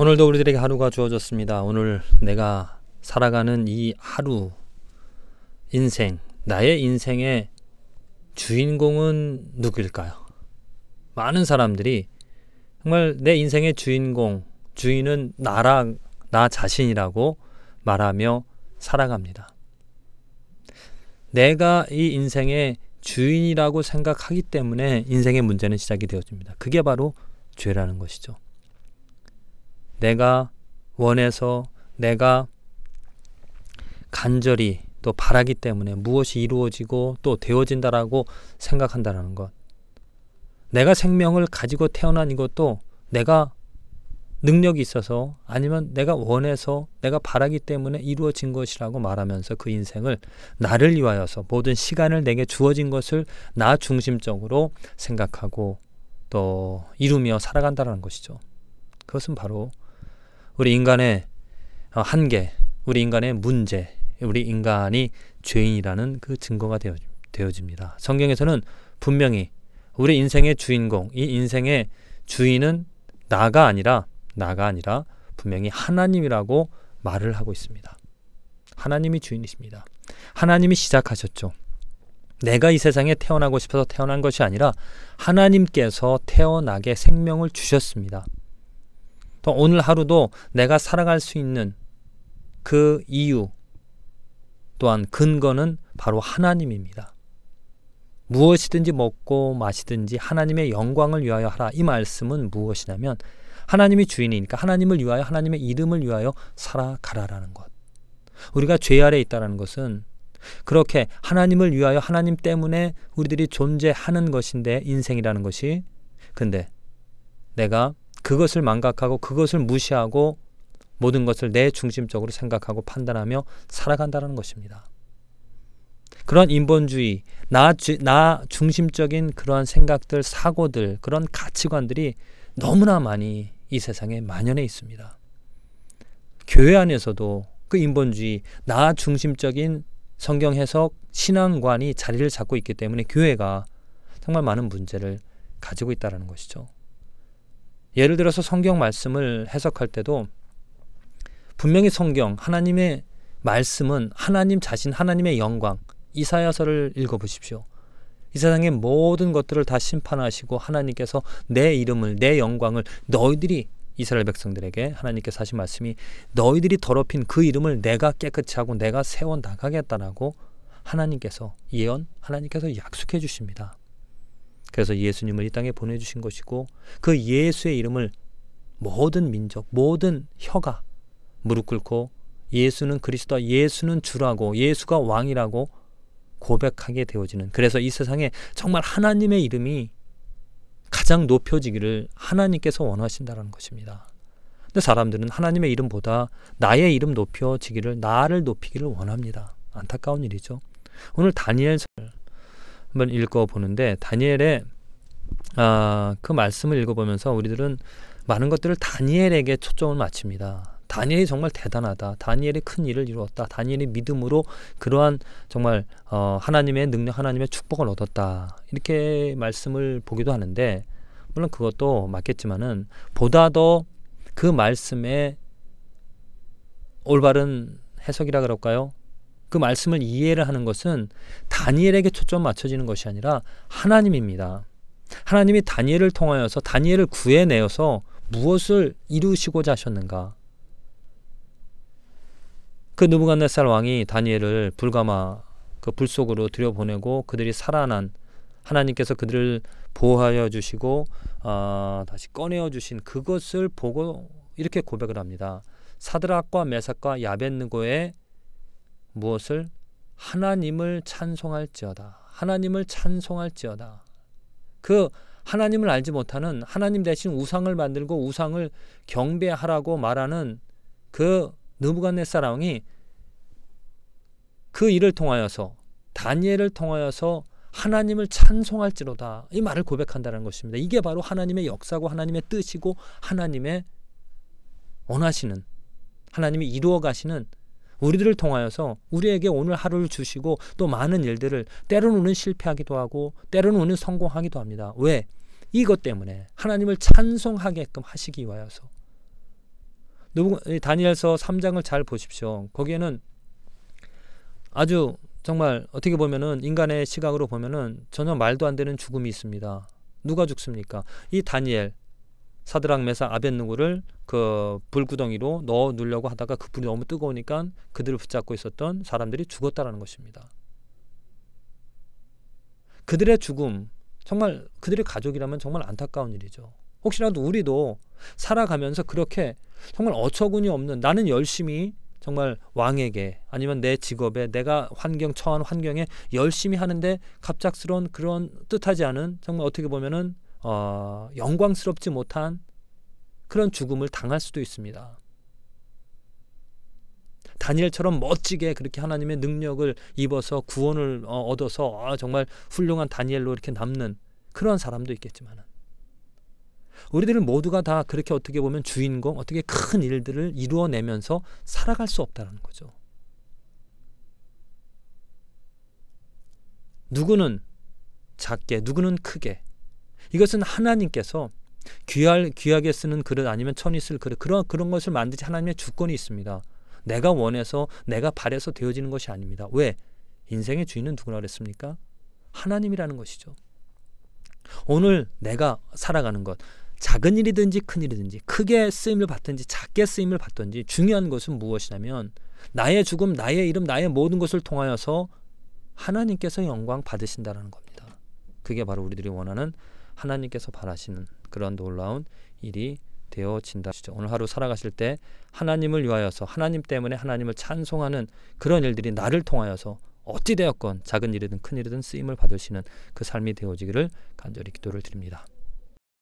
오늘도 우리들에게 하루가 주어졌습니다. 오늘 내가 살아가는 이 하루, 인생, 나의 인생의 주인공은 누구일까요? 많은 사람들이 정말 내 인생의 주인공, 주인은 나라, 나 자신이라고 말하며 살아갑니다. 내가 이 인생의 주인이라고 생각하기 때문에 인생의 문제는 시작이 되어집니다. 그게 바로 죄라는 것이죠. 내가 원해서 내가 간절히 또 바라기 때문에 무엇이 이루어지고 또 되어진다라고 생각한다라는 것. 내가 생명을 가지고 태어난 이것도 내가 능력이 있어서 아니면 내가 원해서 내가 바라기 때문에 이루어진 것이라고 말하면서 그 인생을 나를 위하여서 모든 시간을 내게 주어진 것을 나 중심적으로 생각하고 또 이루며 살아간다는 것이죠. 그것은 바로 우리 인간의 어, 한계, 우리 인간의 문제, 우리 인간이 죄인이라는 그 증거가 되어, 되어집니다. 성경에서는 분명히 우리 인생의 주인공, 이 인생의 주인은 나가 아니라 나가 아니라 분명히 하나님이라고 말을 하고 있습니다. 하나님이 주인이십니다. 하나님이 시작하셨죠. 내가 이 세상에 태어나고 싶어서 태어난 것이 아니라 하나님께서 태어나게 생명을 주셨습니다. 또 오늘 하루도 내가 살아갈 수 있는 그 이유 또한 근거는 바로 하나님입니다. 무엇이든지 먹고 마시든지 하나님의 영광을 위하여 하라. 이 말씀은 무엇이냐면 하나님이 주인이니까 하나님을 위하여 하나님의 이름을 위하여 살아가라라는 것. 우리가 죄 아래 있다라는 것은 그렇게 하나님을 위하여 하나님 때문에 우리들이 존재하는 것인데 인생이라는 것이 근데 내가 그것을 망각하고 그것을 무시하고 모든 것을 내 중심적으로 생각하고 판단하며 살아간다는 것입니다. 그런 인본주의, 나, 나 중심적인 그러한 생각들, 사고들, 그런 가치관들이 너무나 많이 이 세상에 만연해 있습니다. 교회 안에서도 그 인본주의, 나 중심적인 성경 해석, 신앙관이 자리를 잡고 있기 때문에 교회가 정말 많은 문제를 가지고 있다는 것이죠. 예를 들어서 성경 말씀을 해석할 때도 분명히 성경 하나님의 말씀은 하나님 자신 하나님의 영광 이사야서를 읽어 보십시오. 이 세상의 모든 것들을 다 심판하시고 하나님께서 내 이름을 내 영광을 너희들이 이스라엘 백성들에게 하나님께서 하신 말씀이 너희들이 더럽힌 그 이름을 내가 깨끗이 하고 내가 세워 나가겠다라고 하나님께서 예언 하나님께서 약속해 주십니다. 그래서 예수님을 이 땅에 보내주신 것이고 그 예수의 이름을 모든 민족, 모든 혀가 무릎 꿇고 예수는 그리스도, 예수는 주라고, 예수가 왕이라고 고백하게 되어지는 그래서 이 세상에 정말 하나님의 이름이 가장 높여지기를 하나님께서 원하신다는 것입니다. 근데 사람들은 하나님의 이름보다 나의 이름 높여지기를 나를 높이기를 원합니다. 안타까운 일이죠. 오늘 다니엘서 한번 읽어 보는데 다니엘의 아, 그 말씀을 읽어보면서 우리들은 많은 것들을 다니엘에게 초점을 맞춥니다. 다니엘이 정말 대단하다. 다니엘이 큰 일을 이루었다. 다니엘이 믿음으로 그러한 정말 어, 하나님의 능력, 하나님의 축복을 얻었다. 이렇게 말씀을 보기도 하는데 물론 그것도 맞겠지만은 보다 더 그 말씀의 올바른 해석이라 그럴까요? 그 말씀을 이해를 하는 것은 다니엘에게 초점 맞춰지는 것이 아니라 하나님입니다. 하나님이 다니엘을 통하여서 다니엘을 구해내어서 무엇을 이루시고자 하셨는가? 그 느부갓네살 왕이 다니엘을 불가마 그 불 속으로 들여보내고 그들이 살아난 하나님께서 그들을 보호하여 주시고 어, 다시 꺼내어 주신 그것을 보고 이렇게 고백을 합니다. 사드락과 메삭과 야벤느고의 무엇을 하나님을 찬송할지어다. 하나님을 찬송할지어다. 그 하나님을 알지 못하는 하나님 대신 우상을 만들고 우상을 경배하라고 말하는 그 느부갓네살 왕이 그 일을 통하여서 다니엘을 통하여서 하나님을 찬송할지로다 이 말을 고백한다는 것입니다. 이게 바로 하나님의 역사고 하나님의 뜻이고 하나님의 원하시는 하나님이 이루어 가시는 우리들을 통하여서 우리에게 오늘 하루를 주시고 또 많은 일들을 때로는 실패하기도 하고 때로는 성공하기도 합니다. 왜? 이것 때문에 하나님을 찬송하게끔 하시기 위하여서 다니엘서 3장을 잘 보십시오. 거기에는 아주 정말 어떻게 보면은 인간의 시각으로 보면은 전혀 말도 안 되는 죽음이 있습니다. 누가 죽습니까? 이 다니엘 사드랑 메사 아벤누고를 그 불구덩이로 넣어 누려고 하다가 그 불이 너무 뜨거우니까 그들을 붙잡고 있었던 사람들이 죽었다라는 것입니다. 그들의 죽음 정말 그들의 가족이라면 정말 안타까운 일이죠. 혹시라도 우리도 살아가면서 그렇게 정말 어처구니 없는 나는 열심히 정말 왕에게 아니면 내 직업에 내가 환경 처한 환경에 열심히 하는데 갑작스러운 그런 뜻하지 않은 정말 어떻게 보면은 어, 영광스럽지 못한 그런 죽음을 당할 수도 있습니다. 다니엘처럼 멋지게 그렇게 하나님의 능력을 입어서 구원을 어, 얻어서 아, 정말 훌륭한 다니엘로 이렇게 남는 그런 사람도 있겠지만은 우리들은 모두가 다 그렇게 어떻게 보면 주인공, 어떻게 큰 일들을 이루어내면서 살아갈 수 없다는 거죠. 누구는 작게, 누구는 크게. 이것은 하나님께서 귀할, 귀하게 쓰는 그릇 아니면 천이 쓸 그릇 그런 그런 것을 만드지 하나님의 주권이 있습니다. 내가 원해서 내가 바래서 되어지는 것이 아닙니다. 왜? 인생의 주인은 누구라 그랬습니까? 하나님이라는 것이죠. 오늘 내가 살아가는 것 작은 일이든지 큰 일이든지 크게 쓰임을 받든지 작게 쓰임을 받든지 중요한 것은 무엇이냐면 나의 죽음, 나의 이름, 나의 모든 것을 통하여서 하나님께서 영광 받으신다라는 겁니다. 그게 바로 우리들이 원하는 하나님께서 바라시는 그런 놀라운 일이 되어진다. 오늘 하루 살아가실 때 하나님을 위하여서 하나님 때문에 하나님을 찬송하는 그런 일들이 나를 통하여서 어찌 되었건 작은 일이든 큰 일이든 쓰임을 받으시는 그 삶이 되어지기를 간절히 기도를 드립니다.